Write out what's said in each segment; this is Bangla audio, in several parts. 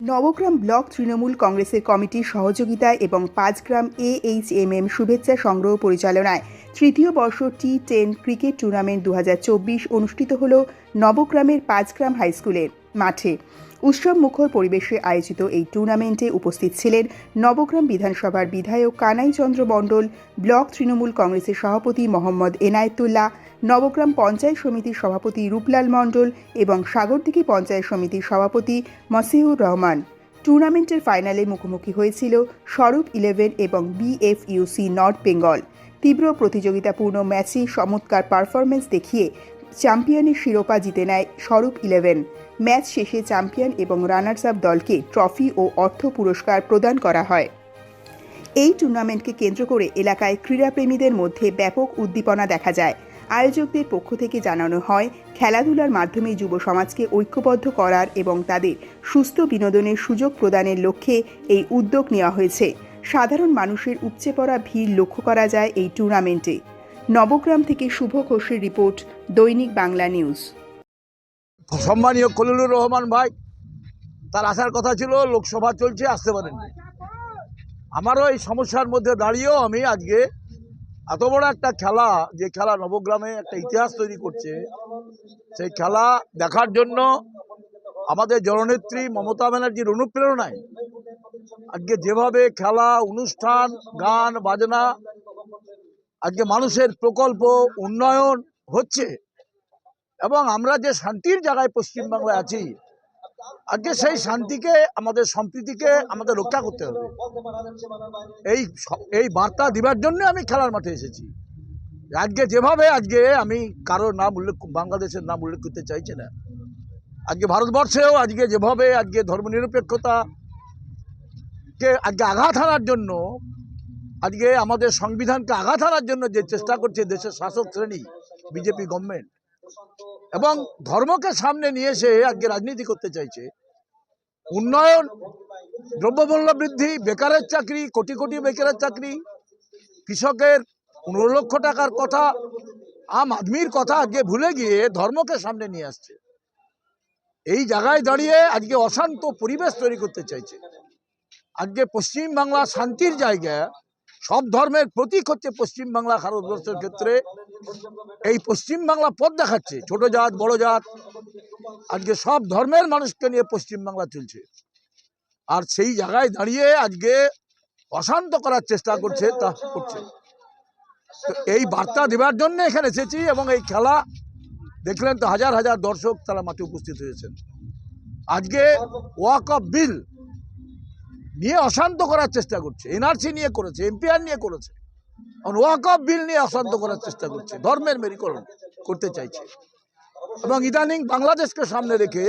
নবগ্রাম ব্লক তৃণমূল কংগ্রেসের কমিটির সহযোগিতায় এবং পাঁচগ্রাম এম শুভেচ্ছা সংগ্রহ পরিচালনায় তৃতীয় বর্ষ টি টেন ক্রিকেট টুর্নামেন্ট দু হাজার চব্বিশ অনুষ্ঠিত হল নবগ্রামের পাঁচগ্রাম হাইস্কুলের মাঠে। উৎসব মুখর পরিবেশে আয়োজিত এই টুর্নামেন্টে উপস্থিত ছিলেন নবগ্রাম বিধানসভার বিধায়ক কানাই চন্দ্র মণ্ডল, ব্লক তৃণমূল কংগ্রেসের সভাপতি মোহাম্মদ এনায়েতুল্লাহ, নবগ্রাম পঞ্চায়েত সমিতির সভাপতি রূপলাল মণ্ডল এবং সাগরদিঘি পঞ্চায়েত সমিতির সভাপতি মসিউর রহমান। টুর্নামেন্টের ফাইনালে মুখোমুখি হয়েছিল স্বরূপ ইলেভেন এবং বিএফইউসি নর্থ বেঙ্গল তীব্র প্রতিযোগিতাপূর্ণ ম্যাচে চমৎকার পারফরমেন্স দেখিয়ে চ্যাম্পিয়নের শিরোপা জিতে নেয় স্বরূপ ইলেভেন। ম্যাচ শেষে চ্যাম্পিয়ন এবং রানার্স আপ দলকে ট্রফি ও অর্থ পুরস্কার প্রদান করা হয়। এই টুর্নামেন্টকে কেন্দ্র করে এলাকায় ক্রীড়াপ্রেমীদের মধ্যে ব্যাপক উদ্দীপনা দেখা যায়। আয়োজকদের পক্ষ থেকে জানানো হয়, খেলাধুলার মাধ্যমে যুব সমাজকে ঐক্যবদ্ধ করার এবং তাদের সুস্থ বিনোদনের সুযোগ প্রদানের লক্ষ্যে এই উদ্যোগ নেওয়া হয়েছে। সাধারণ মানুষের উপচে পড়া ভিড় লক্ষ্য করা যায় এই টুর্নামেন্টে। নবগ্রাম থেকে শুভ ঘোষের রিপোর্ট, দৈনিক বাংলা নিউজ। সম্মানীয় খলিলুর রহমান ভাই, তার আসার কথা ছিল, লোকসভা চলছে, আসতে পারেননি। আমারও এই সমস্যার মধ্যে দাঁড়িয়েও আমি আজকে এত বড় একটা খেলা, যে খেলা নবগ্রামে একটা ইতিহাস তৈরি করছে, সেই খেলা দেখার জন্য আমাদের জননেত্রী মমতা ব্যানার্জির অনুপ্রেরণায় আজকে যেভাবে খেলা, অনুষ্ঠান, গান, বাজনা আজকে মানুষের প্রকল্প উন্নয়ন হচ্ছে এবং আমরা যে শান্তির জায়গায় পশ্চিমবাংলায় আছি, আজকে সেই শান্তিকে, আমাদের সম্প্রীতিকে আমাদের রক্ষা করতে হবে। এই এই বার্তা দিবার জন্য আমি খেলার মাঠে এসেছি। আজকে যেভাবে আজকে আমি কারোর নাম উল্লেখ বাংলাদেশের নাম উল্লেখ করতে চাইছি না। আজকে ভারতবর্ষেও আজকে যেভাবে আজকে ধর্মনিরপেক্ষতা কে আজকে আঘাত হানার জন্য আজকে আমাদের সংবিধানকে আঘাত হানার জন্য যে চেষ্টা করছে দেশের শাসক শ্রেণি, বিজেপি গভর্নমেন্ট এবং ধর্মকে সামনে নিয়ে এসে আজকে রাজনীতি করতে চাইছে। উন্নয়ন, দ্রব্যমূল্য বৃদ্ধি, বেকারের চাকরি, কোটি কোটি বেকারের চাকরি, কৃষকের পনেরো লক্ষ টাকার কথা, আম আদমির কথা আজকে ভুলে গিয়ে ধর্মকে সামনে নিয়ে আসছে। এই জায়গায় দাঁড়িয়ে আজকে অশান্ত পরিবেশ তৈরি করতে চাইছে। আজকে পশ্চিম বাংলা শান্তির জায়গা সব ধর্মের প্রতীক হচ্ছে পশ্চিম বাংলা ভারতবর্ষের ক্ষেত্রে। এই পশ্চিম বাংলা পথ দেখাচ্ছে, ছোট জাত, বড় জাত। আজকে সব ধর্মের মানুষকে নিয়ে পশ্চিম বাংলা চলছে। আর সেই জায়গায় দাঁড়িয়ে আজকে অশান্ত করার চেষ্টা করছে, তা করছে। তো এই বার্তা দেবার জন্য এখানে এসেছি এবং এই খেলা দেখলেন তো হাজার হাজার দর্শক তারা মাঠে উপস্থিত হয়েছেন। আজকে ওয়াক অফ বিল নিয়ে অশান্ত করার চেষ্টা করছে। এনআরসি নিয়ে করেছে এমপিআর নিয়ে করেছে। ওয়াক অফ বিল নিয়ে অশান্ত করার চেষ্টা করছে, ধর্মের মেরুকরণ করতে চাইছে। এবং ইদানিং বাংলাদেশকে সামনে রেখে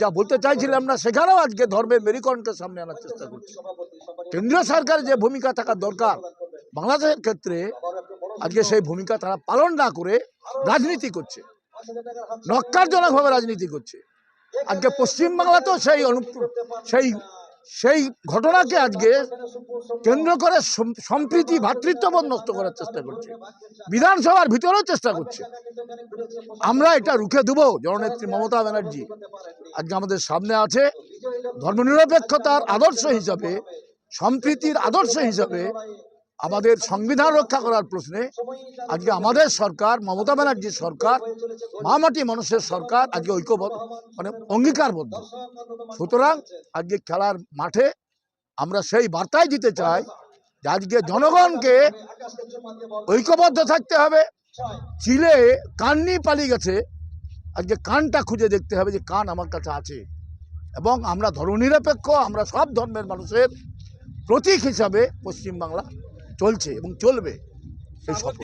যা বলতে চাইছিলাম না, সেখানেও আজকে ধর্মের মেরুকরণকে সামনে আনার চেষ্টা করছে। কেন্দ্রীয় সরকারের যে ভূমিকা থাকা দরকার, বাংলাদেশের ক্ষেত্রে আজকে সেই ভূমিকা তারা পালন না করে রাজনীতি করছে। নক্কারজনকভাবে রাজনীতি করছে। আজকে পশ্চিমবাংলাতেও সেই অনু সেই সেই ঘটনাকে আজকে কেন্দ্র করে সম্প্রীতি ভ্রাতৃত্ববোধ নষ্ট করার চেষ্টা করছে। বিধানসভার ভিতরেও চেষ্টা করছে। আমরা এটা রুখে দেবো, জননেত্রী মমতা ব্যানার্জি। আজকে আমাদের সামনে আছে ধর্মনিরপেক্ষতার আদর্শ হিসাবে, সম্প্রীতির আদর্শ হিসাবে আমাদের সংবিধান রক্ষা করার প্রশ্নে আজকে আমাদের সরকার, মমতা ব্যানার্জির সরকার, মামাটি মানুষের সরকার আজকে ঐক্যবদ্ধ মানে অঙ্গীকারবদ্ধ। সুতরাং আজকে খেলার মাঠে আমরা সেই বার্তাই দিতে চাই যে আজকে জনগণকে ঐক্যবদ্ধ থাকতে হবে। চিলে কান নিয়ে পালিয়ে গেছে। আজকে কানটা খুঁজে দেখতে হবে যে কান আমার কাছে আছে। এবং আমরা ধর্মনিরপেক্ষ, আমরা সব ধর্মের মানুষের প্রতীক হিসাবে পশ্চিমবাংলা চলছে এবং চলবে সেই সব